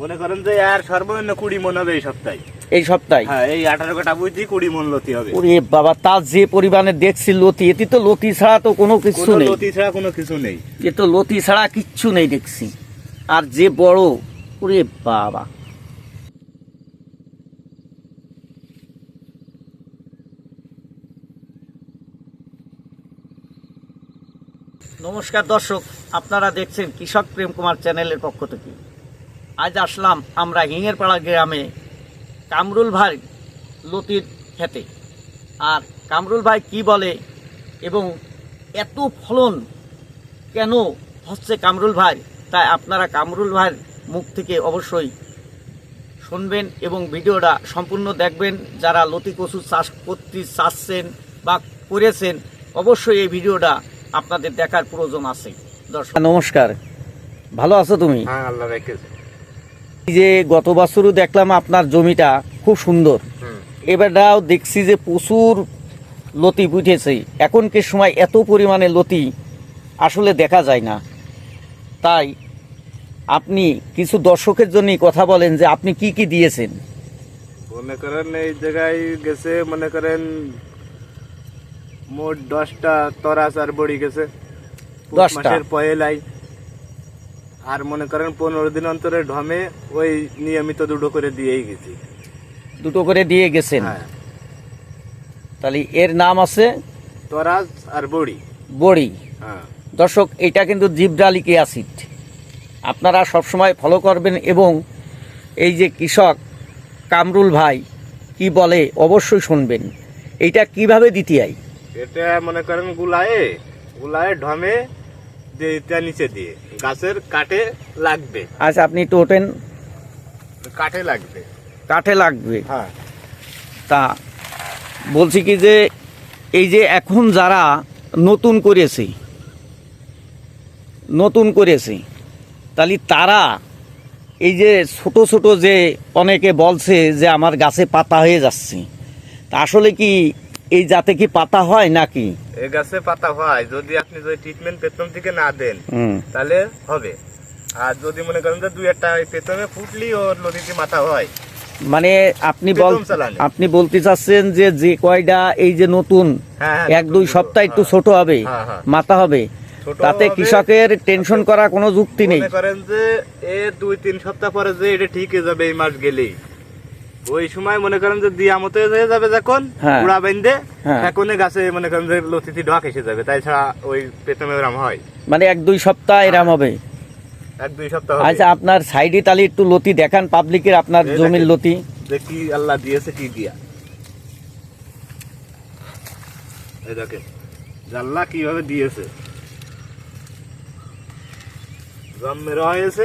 মনে করেন যে আর সর্বনিম্ন কুড়ি মন হবে এই সপ্তাহে। এই সপ্তাহে? হ্যাঁ এই আঠারো কাটা বুঝছি কুড়ি মন লতি হবে। ওরে বাবা তার যে পরিমাণে দেখছি লতি এটি তো লতি ছাড়া তো কোনো কিছু নেই। লতি ছাড়া কোনো কিছু নেই। এ তো লতি ছাড়া কিচ্ছু নেই দেখছি। আর যে বড় ওরে বাবা। নমস্কার দর্শক আপনারা দেখছেন কৃষক প্রেম কুমার চ্যানেলের পক্ষ থেকে। আজ আসলাম আমরা হিঙের পাড়া গ্রামে কামরুল ভাই লতির খেতে। আর কামরুল ভাই কি বলে এবং এত ফলন কেন হচ্ছে কামরুল ভাই? তাই আপনারা কামরুল ভাইয়ের মুখ থেকে অবশ্যই শুনবেন এবং ভিডিওটা সম্পূর্ণ দেখবেন। যারা লতি কচু চাষ করতে চাচ্ছেন বা করেছেন, অবশ্যই এই ভিডিওটা আপনাদের দেখার প্রয়োজন আছে। দর্শক, নমস্কার। ভালো আছো তুমি? হ্যাঁ আল্লাহ রেখেছে। যে গত বছরও দেখলাম আপনার জমিটা খুব সুন্দর। এবারটাও দেখছি যে প্রচুর লতি উঠেছে এখনকার সময় এত পরিমাণে লতি আসলে দেখা যায় না। তাই আপনি কিছু দর্শকের জন্য কথা বলেন যে আপনি কি কি দিয়েছেন? মনে করেন এই জায়গায় গেছে মনে করেন মোট দশটা তরাস আর বড়ি গেছে। দশটা? মাসের পয়লাই আর মনে করেন পনেরো দিন অন্তরে ঢমে ওই নিয়মিত দুটো করে দিয়েই গেছি। দুটো করে দিয়ে গেছেন? হ্যাঁ। তাহলে এর নাম আছে? তরাস আর বড়ি। বড়ি। হ্যাঁ। দর্শক এটা কিন্তু জিব্রালিক অ্যাসিড। আপনারা সবসময় ফলো করবেন এবং এই যে কৃষক কামরুল ভাই কি বলে অবশ্যই শুনবেন। এইটা কীভাবে দিতে হয় এটা মনে করেন গুলায়ে গুলায়ে ঢমে এটা নিচে দিয়ে। গাছের কাটে লাগবে। আচ্ছা আপনি একটু ওঠেন। কাঠে লাগবে। কাঠে লাগবে। হ্যাঁ। তা বলছি কি যে এই যে এখন যারা নতুন করেছে নতুন করেছে তাহলে তারা এই যে ছোট ছোট যে অনেকে বলছে যে আমার গাছে পাতা হয়ে যাচ্ছে তা আসলে কি এই জাতে কি পাতা হয় নাকি? এই গাছে পাতা হয়। যদি আপনি যদি ট্রিটমেন্ট পেতন থেকে না দেন তাহলে হবে। আর যদি মনে করেন যে দুই একটা পেতনে ফুটলি ওর নদীতে মাথা হয় মানে আপনি বল আপনি বলতে চাচ্ছেন যে যে কয়টা এই যে নতুন হ্যাঁ, হ্যাঁ, এক দুই সপ্তাহ একটু হ্যাঁ। ছোট হবে। মাথা হবে। তাতে কৃষকের টেনশন করা কোনো যুক্তি নেই। করেন যে এ দুই তিন সপ্তাহ পরে যে এটা ঠিক হয়ে যাবে এই মাস গেলেই। ওই সময় মনে করেন যে দিয়া মতো হয়ে যাবে যখন হ্যাঁ। বেঁধে হ্যাঁ। এখনই গাছে মনে করেন যে লতিতে ঢক এসে যাবে। তাই ছাড়া ওই পেতনে ওরম হয়। মানে এক দুই সপ্তাহ এরাম হবে? এক দুই সপ্তাহ আচ্ছা আপনার সাইডে তাহলে একটু লতি দেখান পাবলিকের আপনার জমির লতি। যে কি আল্লাহ দিয়েছে কি দিয়া। এই দেখেন আল্লাহ কীভাবে দিয়েছে। জন্মের হয়েছে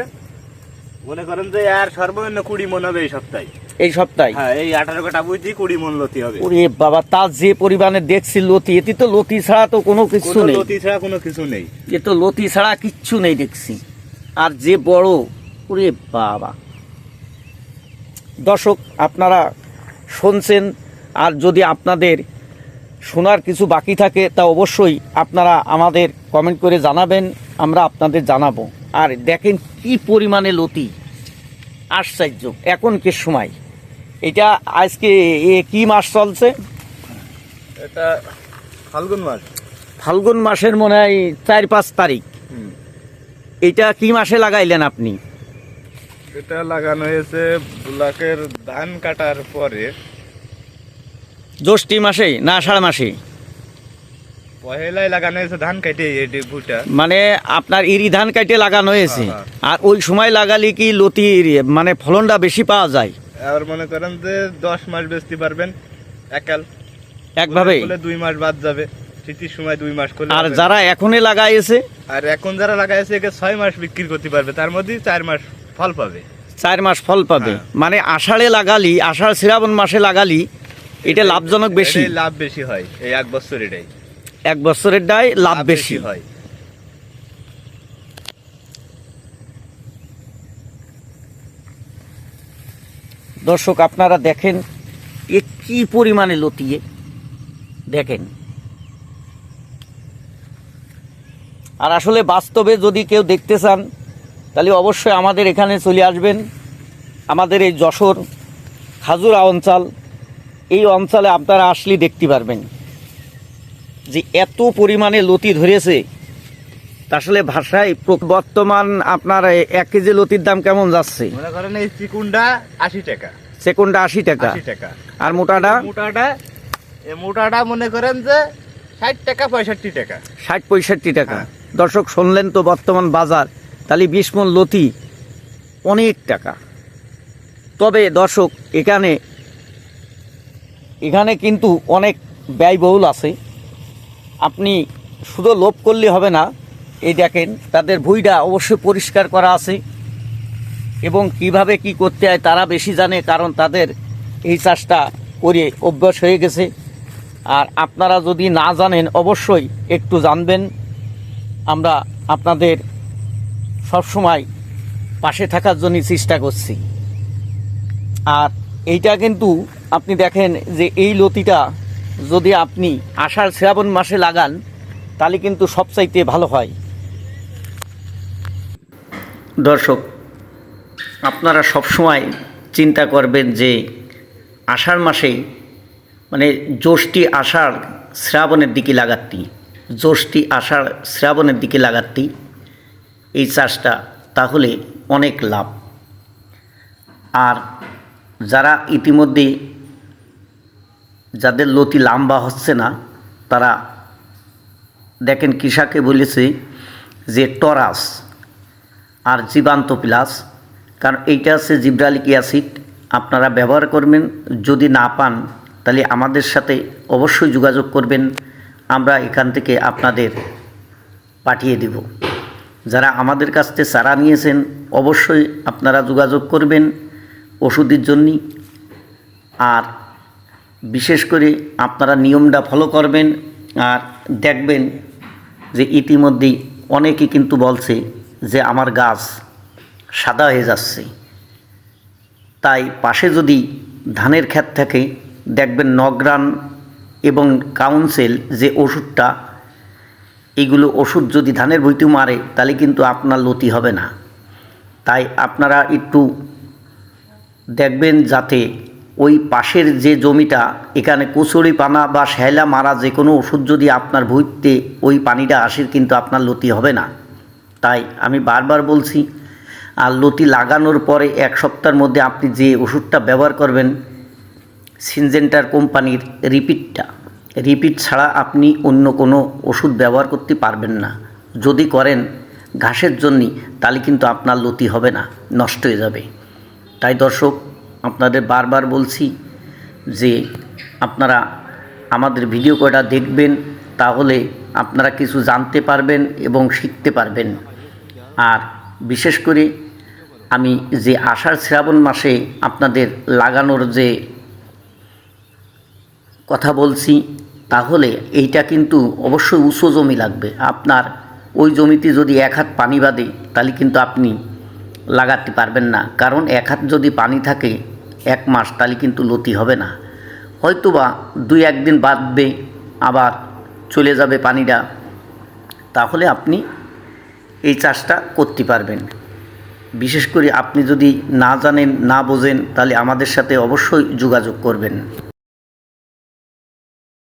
মনে করেন যে আর সর্বনিম্ন কুড়ি মন হবে এই সপ্তাহে। এই সপ্তাহে? হ্যাঁ এই আঠারো কাটা বুঝছি কুড়ি মন লতি হবে। ওরে বাবা তার যে পরিমাণে দেখছি লতি এটি তো লতি ছাড়া তো কোনো কিছু নেই। লতি ছাড়া কোনো কিছু নেই। এ তো লতি ছাড়া কিচ্ছু নেই দেখছি। আর যে বড় ওরে বাবা। দর্শক আপনারা শুনছেন আর যদি আপনাদের শোনার কিছু বাকি থাকে তা অবশ্যই আপনারা আমাদের কমেন্ট করে জানাবেন আমরা আপনাদের জানাব। আর দেখেন কি পরিমাণে লতি। আশ্চর্য। এখনকার সময়? এটা আজকে কি মাস চলছে? এটা ফাল্গুন মাস। ফাল্গুন মাসের মনে হয় চার পাঁচ তারিখ। এটা কি মাসে লাগাইলেন আপনি? এটা লাগানো হয়েছে ব্লকের ধান কাটার পরে। জ্যৈষ্ঠী মাসে না আষাঢ় মাসে? পহেলাই লাগানো হয়েছে ধান কেটে ভুটা মানে আপনার ইরি ধান কাটে লাগানো হয়েছে। হ্যাঁ, আর ওই সময় লাগালে কি লতির মানে ফলনটা বেশি পাওয়া যায়? আর মনে করেন যে দশ মাস বেচতে পারবেন একাল। একভাবে দুই মাস বাদ যাবে। শীতের সময় দুই মাস করলে আর যারা এখনই লাগাইছে? আর এখন যারা লাগাইছে একে ছয় মাস বিক্রি করতে পারবে। তার মধ্যে চার মাস ফল পাবে। চার মাস ফল পাবে। হ্যাঁ। মানে আষাঢ়ে লাগালি আষাঢ় শ্রাবণ মাসে লাগালি এটা লাভজনক বেশি। লাভ বেশি হয়। এই এক বছর এটাই এক বছরের ডায় লাভ বেশি হয়। দর্শক, আপনারা দেখেন এ কি পরিমাণে লতিয়ে। দেখেন। আর আসলে বাস্তবে যদি কেউ দেখতে চান, তাহলে অবশ্যই আমাদের এখানে চলে আসবেন। আমাদের এই যশোর খাজুরা অঞ্চল, এই অঞ্চলে আপনারা আসলে দেখতে পারবেন যে এত পরিমাণে লতি ধরেছে। আসলে ভাষায় বর্তমান আপনার এক কেজি লতির দাম কেমন যাচ্ছে? মনে করেন এই চিকুনটা আশি টাকা। সেকেন্ডটা আশি টাকা। টাকা। আর মোটাটা? মোটাটা মোটাটা মনে করেন যে ষাট টাকা পঁয়ষট্টি টাকা। ষাট পঁয়ষট্টি টাকা। হ্যাঁ। দর্শক শুনলেন তো বর্তমান বাজার। তাহলে বিশ মন লতি অনেক টাকা। তবে দর্শক এখানে এখানে কিন্তু অনেক ব্যয়বহুল আছে। আপনি শুধু লোভ করলে হবে না এই দেখেন, তাদের ভুইটা অবশ্যই পরিষ্কার করা আছে। এবং কীভাবে কি করতে হয় তারা বেশি জানে, কারণ তাদের এই চাষটা করে অভ্যাস হয়ে গেছে। আর আপনারা যদি না জানেন, অবশ্যই একটু জানবেন। আমরা আপনাদের সবসময় পাশে থাকার জন্য চেষ্টা করছি। আর এইটা কিন্তু আপনি দেখেন যে এই লতিটা যদি আপনি আষাঢ় শ্রাবণ মাসে লাগান, তাহলে কিন্তু সবচাইতে ভালো হয়। দর্শক, আপনারা সবসময় চিন্তা করবেন যে আষাঢ় মাসে মানে জ্যৈষ্ঠী আষাঢ় শ্রাবণের দিকে লাগাতি জ্যৈষ্ঠী আষাঢ় শ্রাবণের দিকে লাগাতি এই চাষটা তাহলে অনেক লাভ। আর যারা ইতিমধ্যে যাদের লতি লাম্বা হচ্ছে না, তারা দেখেন কৃষাকে বলেছে যে টরাস আর জীবান্ত প্লাস, কারণ এইটা হচ্ছে জিব্রালিক অ্যাসিড। আপনারা ব্যবহার করবেন, যদি না পান, তাহলে আমাদের সাথে অবশ্যই যোগাযোগ করবেন। আমরা এখান থেকে আপনাদের পাঠিয়ে দেব। যারা আমাদের কাছ থেকে চারা নিয়েছেন, অবশ্যই আপনারা যোগাযোগ করবেন ওষুধের জন্যই। আর বিশেষ করে আপনারা নিয়মটা ফলো করবেন, আর দেখবেন যে ইতিমধ্যেই অনেকে কিন্তু বলছে যে আমার গাছ সাদা হয়ে যাচ্ছে, তাই পাশে যদি ধানের ক্ষেত থাকে, দেখবেন নগরান এবং কাউন্সিল যে ওষুধটা, এগুলো ওষুধ যদি ধানের বইতে মারে, তাহলে কিন্তু আপনার লতি হবে না। তাই আপনারা একটু দেখবেন যাতে ওই পাশের যে জমিটা, এখানে কুচুরি পানা বা শ্যালা মারা যে কোনো ওষুধ যদি আপনার ভুইতে ওই পানিটা আসে, কিন্তু আপনার লতি হবে না। তাই আমি বারবার বলছি, আর লতি লাগানোর পরে এক সপ্তাহের মধ্যে আপনি যে ওষুধটা ব্যবহার করবেন, সিনজেন্টার কোম্পানির রিপিটটা, রিপিট ছাড়া আপনি অন্য কোনো ওষুধ ব্যবহার করতে পারবেন না। যদি করেন ঘাসের জন্যই তাহলে কিন্তু আপনার লতি হবে না, নষ্ট হয়ে যাবে। তাই দর্শক, আপনাদের বারবার বলছি যে আপনারা আমাদের ভিডিও কয়টা দেখবেন, তাহলে আপনারা কিছু জানতে পারবেন এবং শিখতে পারবেন। আর বিশেষ করে আমি যে আষাঢ় শ্রাবণ মাসে আপনাদের লাগানোর যে কথা বলছি, তাহলে এইটা কিন্তু অবশ্যই উঁচু জমি লাগবে। আপনার ওই জমিতে যদি এক হাত পানি বাদে, তাহলে কিন্তু আপনি লাগাতে পারবেন না। কারণ এক হাত যদি পানি থাকে এক মাস, তাহলে কিন্তু লতি হবে না। হয়তোবা দুই একদিন বাঁধবে আবার চলে যাবে পানিটা। তাহলে আপনি এই চাষটা করতে পারবেন। বিশেষ করে আপনি যদি না জানেন, না বোঝেন, তাহলে আমাদের সাথে অবশ্যই যোগাযোগ করবেন।